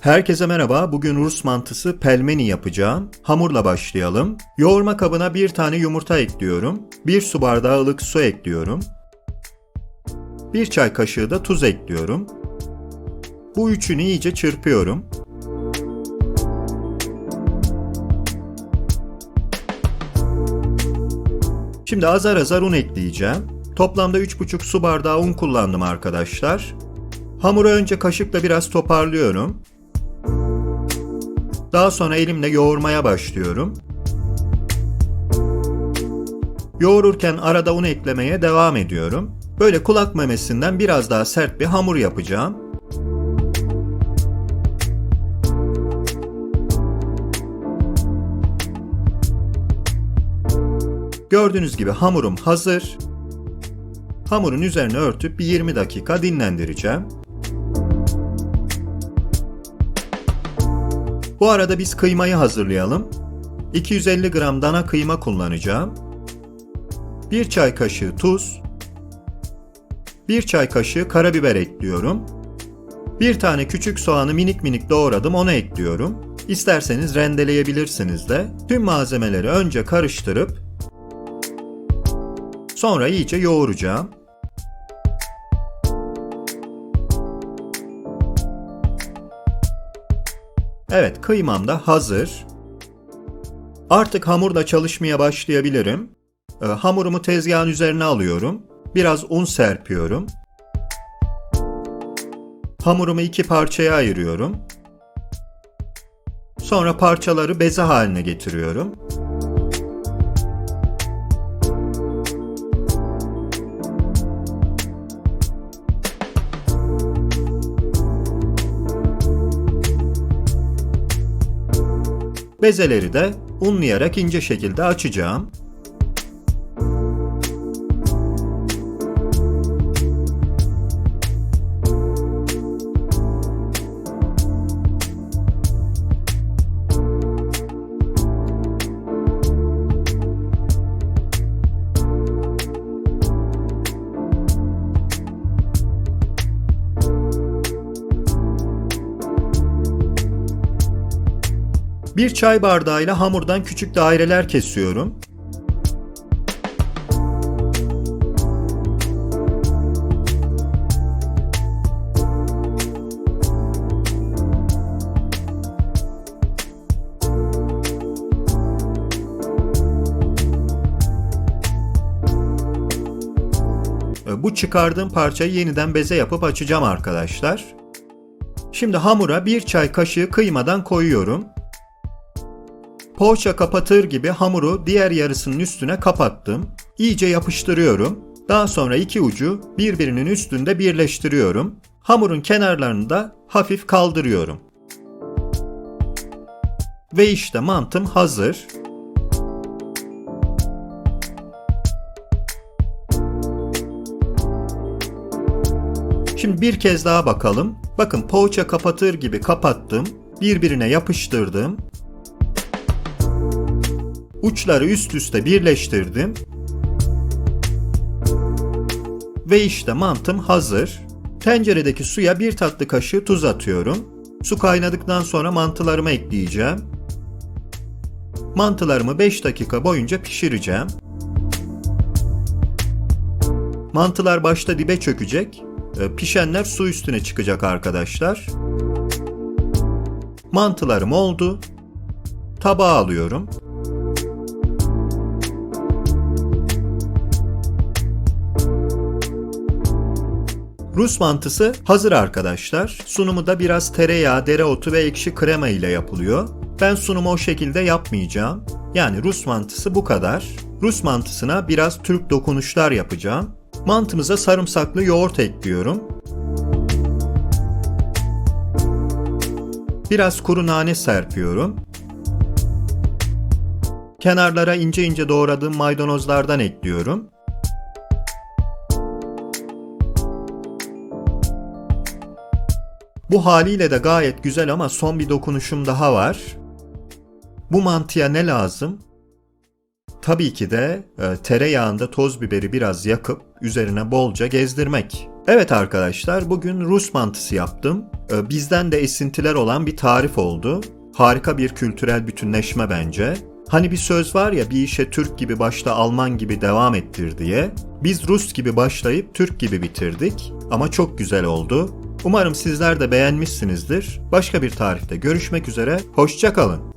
Herkese merhaba. Bugün Rus mantısı pelmeni yapacağım. Hamurla başlayalım. Yoğurma kabına bir tane yumurta ekliyorum. Bir su bardağı ılık su ekliyorum. Bir çay kaşığı da tuz ekliyorum. Bu üçünü iyice çırpıyorum. Şimdi azar azar un ekleyeceğim. Toplamda 3,5 su bardağı un kullandım arkadaşlar. Hamuru önce kaşıkla biraz toparlıyorum. Daha sonra elimle yoğurmaya başlıyorum. Yoğururken arada un eklemeye devam ediyorum. Böyle kulak memesinden biraz daha sert bir hamur yapacağım. Gördüğünüz gibi hamurum hazır. Hamurun üzerine örtüp bir 20 dakika dinlendireceğim. Bu arada biz kıymayı hazırlayalım. 250 gram dana kıyma kullanacağım. 1 çay kaşığı tuz. 1 çay kaşığı karabiber ekliyorum. Bir tane küçük soğanı minik minik doğradım onu ekliyorum. İsterseniz rendeleyebilirsiniz de. Tüm malzemeleri önce karıştırıp sonra iyice yoğuracağım. Evet, kıymam da hazır. Artık hamurla çalışmaya başlayabilirim. Ee, hamurumu tezgahın üzerine alıyorum. Biraz un serpiyorum. Hamurumu iki parçaya ayırıyorum. Sonra parçaları beze haline getiriyorum. Bezeleri de unlayarak ince şekilde açacağım. Bir çay bardağıyla hamurdan küçük daireler kesiyorum. E, Bu çıkardığım parçayı yeniden beze yapıp açacağım arkadaşlar. Şimdi hamura bir çay kaşığı kıymadan koyuyorum. Poğaça kapatır gibi hamuru diğer yarısının üstüne kapattım. İyice yapıştırıyorum. Daha sonra iki ucu birbirinin üstünde birleştiriyorum. Hamurun kenarlarını da hafif kaldırıyorum. Ve işte mantım hazır. Şimdi bir kez daha bakalım. Bakın poğaça kapatır gibi kapattım. Birbirine yapıştırdım. Uçları üst üste birleştirdim. Ve işte mantım hazır. Tenceredeki suya bir tatlı kaşığı tuz atıyorum. Su kaynadıktan sonra mantılarımı ekleyeceğim. Mantılarımı 5 dakika boyunca pişireceğim. Mantılar başta dibe çökecek. E, Pişenler su üstüne çıkacak arkadaşlar. Mantılarım oldu. Tabağa alıyorum. Rus mantısı hazır arkadaşlar. Sunumu da biraz tereyağı, dereotu ve ekşi krema ile yapılıyor. Ben sunumu o şekilde yapmayacağım. Yani Rus mantısı bu kadar. Rus mantısına biraz Türk dokunuşlar yapacağım. Mantımıza sarımsaklı yoğurt ekliyorum. Biraz kuru nane serpiyorum. Kenarlara ince ince doğradığım maydanozlardan ekliyorum. Bu haliyle de gayet güzel ama son bir dokunuşum daha var. Bu mantıya ne lazım? Tabii ki de e, tereyağında toz biberi biraz yakıp üzerine bolca gezdirmek. Evet arkadaşlar bugün Rus mantısı yaptım. Ee, Bizden de esintiler olan bir tarif oldu. Harika bir kültürel bütünleşme bence. Hani bir söz var ya bir işe Türk gibi başla Alman gibi devam ettir diye. Biz Rus gibi başlayıp Türk gibi bitirdik ama çok güzel oldu. Umarım sizler de beğenmişsinizdir. Başka bir tarifte görüşmek üzere, hoşça kalın.